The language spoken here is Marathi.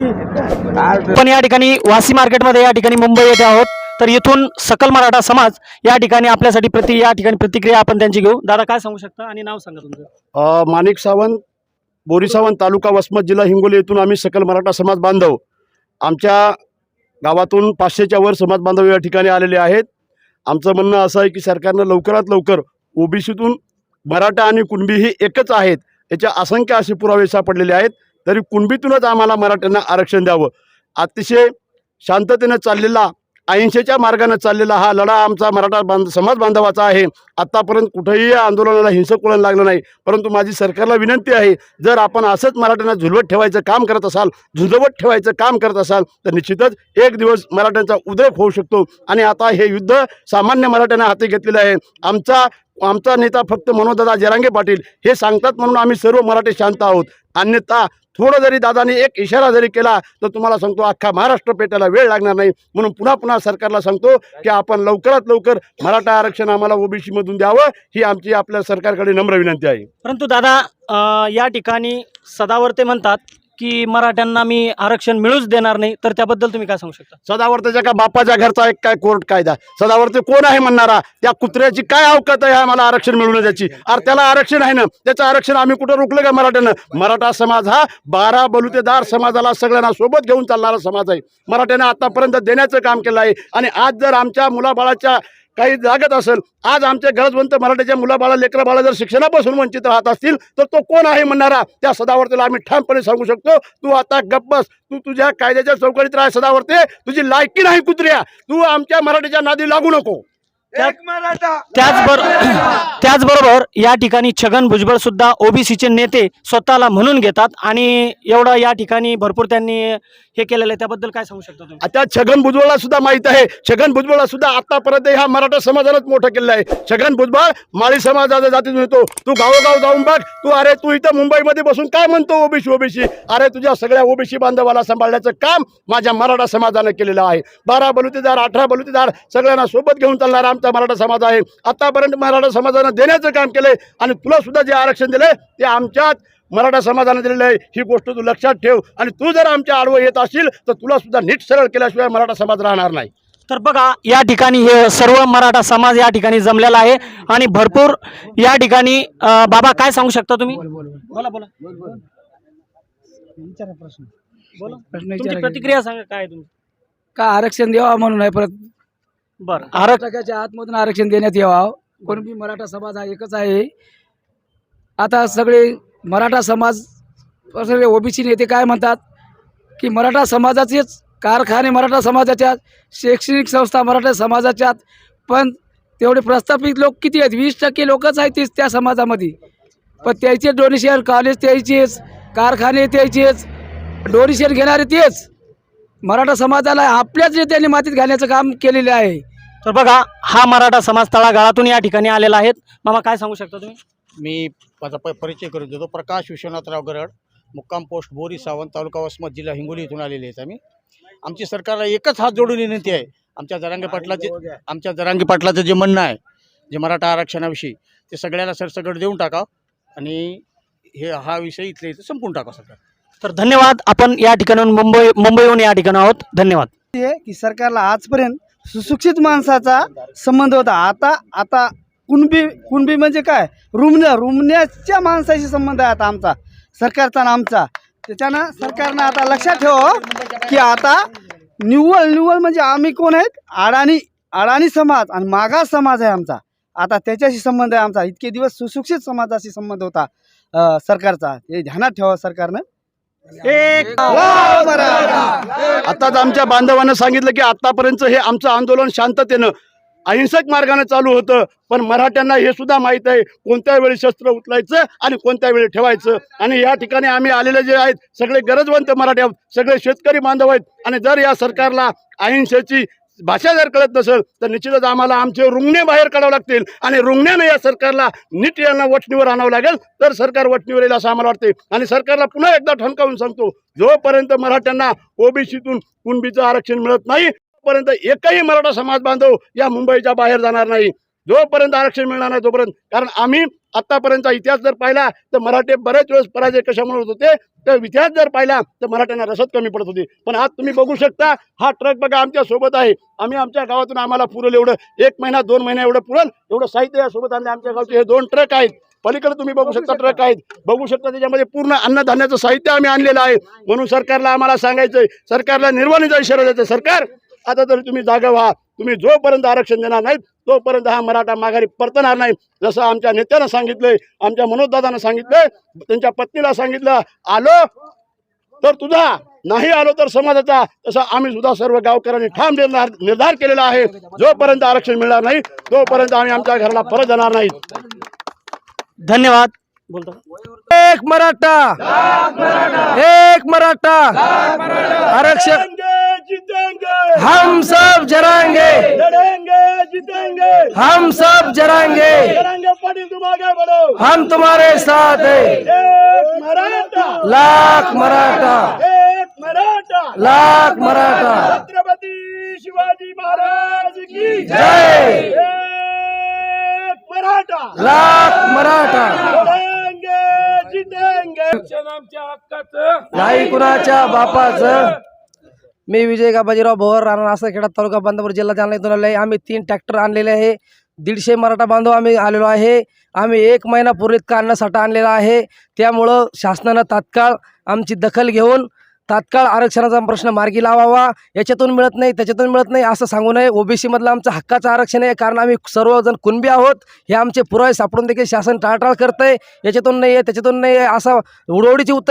पण या ठिकाणी वासी मार्केटमध्ये या ठिकाणी मुंबई येथे आहोत. तर इथून सकल मराठा समाज या ठिकाणी आपल्यासाठी प्रति या ठिकाणी प्रतिक्रिया आपण त्यांची घेऊ. दादा काय सांगू शकता आणि नाव सांगा तुमचं. माणिक सावंत बोरी सावंत तालुका वसमत जिल्हा हिंगोली येथून आम्ही सकल मराठा समाज बांधव आमच्या गावातून पाचशेच्या वर समाज बांधव या ठिकाणी आलेले आहेत. आमचं म्हणणं असं आहे की सरकारनं लवकरात लवकर ओबीसीतून मराठा आणि कुणबी ही एकच आहेत याच्या असंख्य असे पुरावे सापडलेले आहेत. तरी कुणबीतूनच आम्हाला मराठ्यांना आरक्षण द्यावं. अतिशय शांततेनं चाललेला अहिंसेच्या मार्गानं चाललेला हा लढा आमचा मराठा बांध समाज बांधवाचा आहे. आत्तापर्यंत कुठेही या आंदोलनाला हिंसक वळण लागलं नाही. परंतु माझी सरकारला विनंती आहे जर आपण असंच मराठ्यांना झुलवत ठेवायचं काम करत असाल झुंजवत ठेवायचं काम करत असाल तर निश्चितच एक दिवस मराठ्यांचा उद्रेक होऊ शकतो. आणि आता हे युद्ध सामान्य मराठ्यांना हाती घेतलेलं आहे. आमचा आमचा नेता फक्त मनोदादा जरांगे पाटील हे सांगतात म्हणून आम्ही सर्व मराठी शांत आहोत. अन्यथा थोडं जरी दादाने एक इशारा जरी केला तर तुम्हाला सांगतो अख्खा महाराष्ट्र पेटायला वेळ लागणार नाही. म्हणून पुन्हा पुन्हा सरकारला सांगतो की आपण लवकरात लवकर मराठा आरक्षण आम्हाला ओबीसीमधून द्यावं ही आमची आपल्या सरकारकडे नम्र विनंती आहे. परंतु दादा या ठिकाणी सदावर ते म्हणतात की मराठ्यांना मी आरक्षण मिळूच देणार नाही तर त्याबद्दल तुम्ही काय सांगू शकता? सदावर्तेच्या का बापाच्या घरचा एक काय कोर्ट कायदा सदावर्ते कोण आहे म्हणणारा? त्या कुत्र्याची काय अवकात आहे आम्हाला आरक्षण मिळवून त्याची. अरे त्याला आरक्षण आहे ना त्याचं आरक्षण आम्ही कुठं रोखलं का मराठ्यानं? मराठा समाज हा बारा बलुतेदार समाजाला सगळ्यांना सोबत घेऊन चालणारा समाज आहे. मराठ्यानं आतापर्यंत देण्याचं काम केलं आहे. आणि आज जर आमच्या मुलाबाळाच्या काही जागत असेल आज आमच्या गरजवंत मराठीच्या मुलाबाळा लेकरा बाळा जर शिक्षणापासून वंचित राहत असतील तर तो कोण आहे म्हणणारा? त्या सदावर्तेला आम्ही ठामपणे सांगू शकतो तू आता गप्पस तू तुझ्या कायद्याच्या चौकटीत राह सदावर्ते तुझी लायकी नाही कुत्र्या तू आमच्या मराठीच्या नादी लागू नको. त्याचबरोबर त्याचबरोबर या ठिकाणी छगन भुजबळ सुद्धा ओबीसीचे नेते स्वतःला म्हणून घेतात आणि एवढं या ठिकाणी भरपूर त्यांनी हे केलेलं आहे. त्याबद्दल काय सांगू शकता तुम्ही? आता छगन भुजबळला सुद्धा माहीत आहे. छगन भुजबळला सुद्धा आतापर्यंत ह्या मराठा समाजालाच मोठं केलं आहे. छगन भुजबळ माळी समाजाच्या जातीतून येतो तू गावोगाव जाऊन बघ. तू अरे तू इथं मुंबईमध्ये बसून काय म्हणतो ओबीसी ओबीसी अरे तुझ्या सगळ्या ओबीसी बांधवाला सांभाळण्याचं काम माझ्या मराठा समाजानं केलेलं आहे. बारा बलुतेदार अठरा बलुतेदार सगळ्यांना सोबत घेऊन चालणारा आमचा मराठा समाज आहे. आतापर्यंत मराठा समाजानं देण्याचं काम केलंय आणि तुला सुद्धा जे आरक्षण दिलंय ते आमच्याच मराठा समाजाने दिलेलं आहे. ही गोष्ट तू लक्षात ठेव. आणि तू जर आमच्या आडवं येत असशील तर तुला सुद्धा नीट सरळ केल्याशिवाय मराठा समाज राहणार नाही. तर बघा या ठिकाणी हे सर्व मराठा समाज या ठिकाणी जमलेला आहे. आणि भरपूर या ठिकाणी बाबा काय सांगू शकता तुम्ही? बोला बोला बोला. तुमची प्रतिक्रिया सांगा काय तुमची? का आरक्षण द्यावा म्हणून आहे? परत बरं. आरक्षण टक्क्याच्या आतमधून आरक्षण देण्यात यावं. कोण बी मराठा समाज हा एकच आहे. आता सगळे मराठा समाज सगळे ओबीसी नेते काय म्हणतात? की मराठा समाजाचेच कारखाने मराठा समाजाच्या शैक्षणिक संस्था मराठा समाजाच्यात पण तेवढे प्रस्थापित लोक किती आहेत? वीस टक्के लोकच आहेत तेच त्या समाजामध्ये. पण त्याचे डोनेशन कॉलेज त्याचेच कारखाने त्याचेच डोनेशन घेणारे तेच. मराठा समाजाला आपल्याच नेत्यांनी मातीत घालण्याचं काम केलेलं आहे. तर बघा हा मराठा समाज तळागाळातून या ठिकाणी आलेला आहे. मामा काय सांगू शकता तुम्ही? मी माझा प परिचय करून देतो. प्रकाश विश्वनाथराव गरड मुक्काम पोस्ट बोरी सावंत तालुका वसमत जिल्हा हिंगोली इथून आलेले आहेत आम्ही. आमची सरकारला एकच हात जोडून विनंती आहे. आमच्या जरांगे पाटलाचे आमच्या जरांगे पाटलाचं जे म्हणणं आहे जे मराठा आरक्षणाविषयी ते सगळ्याला सरसकट देऊन टाकावं आणि हे हा विषय इथल्या इथं संपून टाकावं सरकार. तर धन्यवाद. आपण या ठिकाणाहून मुंबई मुंबईहून या ठिकाणी आहोत. धन्यवाद. की सरकारला आजपर्यंत सुशिक्षित माणसाचा संबंध होता. आता आता कुणबी कुणबी म्हणजे काय? रुमण्या रुमण्याच्या माणसाशी संबंध आहे आता आमचा. सरकारचा आणि आमचा. त्याच्यानं सरकारनं आता लक्षात ठेवावं हो, की आता निव्वळ निव्वळ म्हणजे आम्ही कोण आहेत? अडाणी अडाणी समाज आणि मागास समाज आहे आमचा. आता त्याच्याशी संबंध आहे आमचा. इतके दिवस सुशिक्षित समाजाशी संबंध होता सरकारचा. हे ध्यानात ठेवा सरकारनं. आताच आमच्या बांधवांना सांगितलं की आतापर्यंत हे आमचं आंदोलन शांततेनं अहिंसक मार्गाने चालू होतं पण मराठ्यांना हे सुद्धा माहीत आहे कोणत्या वेळी शस्त्र उचलायचं आणि कोणत्या वेळी ठेवायचं. आणि या ठिकाणी आम्ही आलेले जे आहेत सगळे गरजवंत मराठी आहोत सगळे शेतकरी बांधव आहेत. आणि जर या सरकारला अहिंसेची भाषा जर कळत नसेल तर निश्चितच आम्हाला आमचे रुग्णे बाहेर काढावं लागतील. आणि रुग्णानं या सरकारला नीट यांना वटणीवर आणावं लागेल. तर सरकार वटणीवर येईल असं आम्हाला वाटते आणि सरकारला पुन्हा एकदा ठणकावून सांगतो जोपर्यंत मराठ्यांना ओबीसीतून कुणबीचं आरक्षण मिळत नाही तोपर्यंत एकही मराठा समाज बांधव या मुंबईच्या बाहेर जाणार नाही. जोपर्यंत आरक्षण मिळणार नाही तोपर्यंत. कारण आम्ही आतापर्यंतचा इतिहास जर पाहिला तर मराठे बरेच वेळेस पराजय कशामुळे होत होते? तर इतिहास जर पाहिला तर मराठ्यांना रसद कमी पडत होती. पण आज तुम्ही बघू शकता हा ट्रक बघा आमच्यासोबत आहे. आम्ही आमच्या गावातून आम्हाला पुरेल एवढं एक महिना दोन महिना एवढं पुरेल एवढं साहित्य या सोबत आणले. आमच्या गावचे हे दोन ट्रक आहेत. पलीकडे तुम्ही बघू शकता ट्रक आहेत. बघू शकता त्याच्यामध्ये पूर्ण अन्नधान्याचं साहित्य आम्ही आणलेलं आहे. म्हणून सरकारला आम्हाला सांगायचंय सरकारला निर्वाणीचा इशारा द्यायचा सरकार आता तरी तुम्ही जागा व्हा. तुम्ही जोपर्यंत आरक्षण देणार नाहीत तोपर्यंत हा मराठा माघारी परतणार नाही. जसं आमच्या नेत्यानं सांगितलंय आमच्या मनोजदादानं सांगितलंय त्यांच्या पत्नीला सांगितलं आलो तर तुझा नाही आलो तर समाजाचा. तसा आम्ही सुद्धा सर्व गावकऱ्यांनी ठाम निर्धार निर्धार केलेला आहे. जोपर्यंत आरक्षण मिळणार नाही तोपर्यंत आम्ही आमच्या घराला परत जाणार नाही. धन्यवाद. बोलतो एक मराठा. एक मराठा. आरक्षण हम सब जरांगे लड़ेंगे जितेंगे। हम सब जरांगे जरांगे पाटील तुम आगे बढ़ो। हम तुम्हारे साथ है। एक मराठा। लाख मराठा। एक मराठा। लाख मराठा। छत्रपति शिवाजी महाराज की जय। एक मराठा। लाख मराठा। लढेंगे जितेंगे। नाही कुणाच्या बापाचं। मी विजय गाबाजीराव भोवर राणा खेडा तालुका बांधापूर जिल्हा जालना इथून आले आहे आम्ही तीन ट्रॅक्टर आणलेले आहे. दीडशे मराठा बांधव आम्ही आलेलो आहे. आम्ही एक महिना पूर्वीत का अन्नसाठा आणलेला आहे. त्यामुळं शासनानं तात्काळ आमची दखल घेऊन तात्काळ आरक्षणाचा प्रश्न मार्गी लावावा. याच्यातून मिळत नाही त्याच्यातून मिळत नाही असं सांगू नये. ओबीसीमधलं आमचं हक्काचं आरक्षण आहे. कारण आम्ही सर्वजण कुणबी आहोत. हे आमचे पुरावे सापडून देखील शासन टाळटाळ करतं आहे याच्यातून नाही आहे त्याच्यातून नाही आहे असं उडवडीची उत्तर